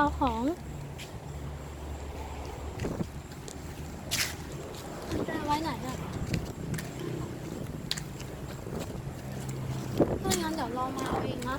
เอาของจะไว้ไหนอะถ้างั้นเดี๋ยวรอมาเอาเองนะ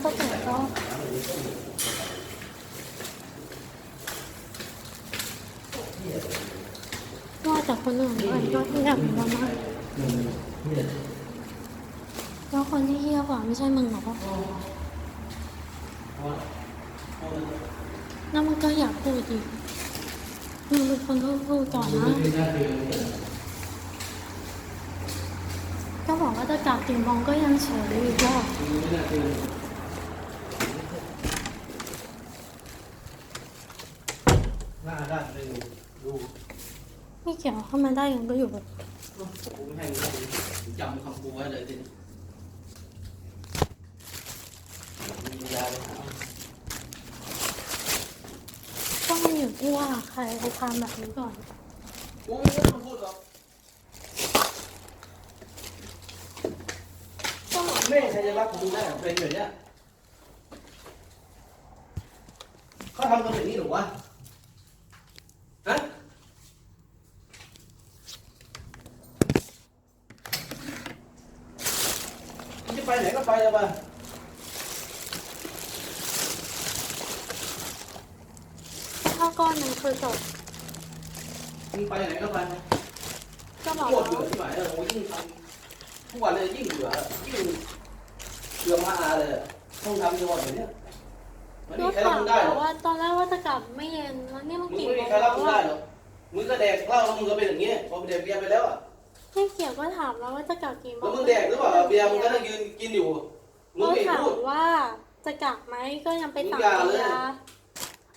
ใคร เขาจะเปิดก็ว่าจากคนอื่นด้วยก็ที่อยากมีมากแล้วคนที่เฮี้ยกว่าไม่ใช่มึงหรอแล้วมึงก็อยากพูดดิมึงเป็นคนที่พูดก่อนนะ ก็บอกว่าจะกลับติงบองก็ยังเฉยอยู่ว่าหน้าด้านเลยดูไม่เกี่ยวเข้ามาได้ยังก็อยู่แบบกูไม่ให้มึงจำคำกูไว้เลยทีนี้มียาเลยนะก็มันอยู่ที่ว่าใครไปทำแบบนี้ก่อนกูไม่ต้องพูดหรอกก็แม่ใครจะรักกูได้เป็นแบบเนี้ยเขาทำกันแบบนี้หรอวะ ฮะมึงจะไปไหนก็ไปเลยป่ะถ้าก้อนหนึ่งคือจบมึงไปไหนก็ไปก็บอกปวดแล้เบื่วอที่ไหนเออโอ้ยยิ่งทำทุกวันเลยยิ่งเบื่อยิ่งเบื่อมาอาเลยต้องทำจังหวะแบบเนี้ยมันก็ไม่มีใค รรับถามมึงได้หรอกว่าตอนแรกว่าจะกลับไม่เย็นแล้วนี่มันมึงกี่ไม่โมมีงใครรับมึงแล้วได้อะหรอกมึงก็แดกเหล้าแล้วมึงก็เป็นอย่างเงี้ยพอเดกเบียร์ไปแล้วอะไม่เกี่ยวก็ถามแล้วว่าจะกลับกี่โมแล้วงมึงแดกหรือเปล่าเบียร์มึงก็นั่งยืนกินอยู่มึงก็ไม่ถาพูมด ว่าจะกลับไหมก็ยังไปสั่งมึงอย่าเลยเบียร์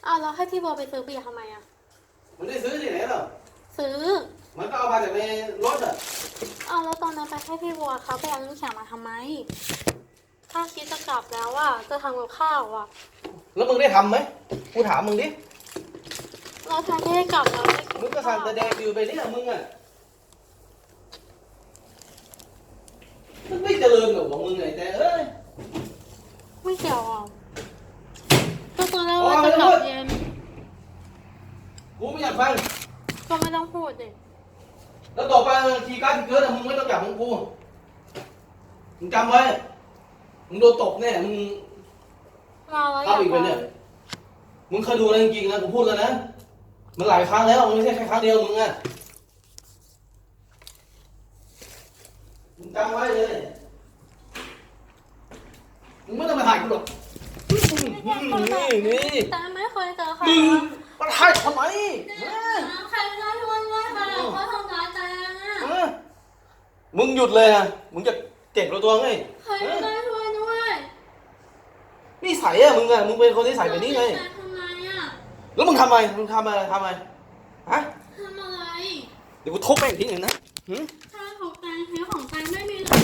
อ้าวแล้วให้พี่บัวไปซื้อเบียร์ทำไมอะมึงได้ซื้อที่ไหนหรอซื้อ มันก็เอามาจากในรถอะอ้าวแล้วตอนนั้นไปให้พี่บัวเขาไปเอาน้ำแข็งมาทำไม ถ้าคิดจะกลับแล้วอะจะทำกับข้าวอะ แล้วมึงได้ทำไหมกูถามมึงดิ เราทำที่ได้กลับแล้วได้กินมึงก็สั่งแต่แดกอยู่ไปเนี่ยมึงอะ มันไม่เจริญหรอกของมึงไงแต่เอ้ย ไม่เกี่ยวอะก็ตอนแรกว่าจะกลับเย็นกูไม่อยากฟัง ก็ไม่ต้องพูดดิแล้วต่อไปทีการที่เกิดอะมึงไม่ต้องจับของกู มึงจำไว้ มึงโดนตบแน่ มึง มาแล้วอเอายากอีกไปเนี่ย มึงเคยดูอะไรจริงๆนะกูพูดแล้วนะ มันหลายครั้งแล้ว มันไม่ใช่แค่ครั้งเดียวมึงอะมึงจำไว้เลย มึงไม่ต้องมาถ่ายกูหรอก นี่นี่แต่ไม่เคยเจอใครมึงมาถ่ายทำไมมาใครได้ช่วยด้วยค่ะเขาทำร้ายแตงอะมามึงหยุดเลยนะมึงจะเจ็บตัวตัวไงใครได้ช่วยด้วย นิสัยอะมึงอะมึงเป็นคนนิสัยแบบนี้ไงแต่ทำไมอะแล้วมึงทำไมมึงทำอะไรทำอะไรฮะ ทำอะไรเดี๋ยวกูทุบแม่งทิ้งเลยนะหึถ้าถูกแตงเทของแตงไม่มีเลย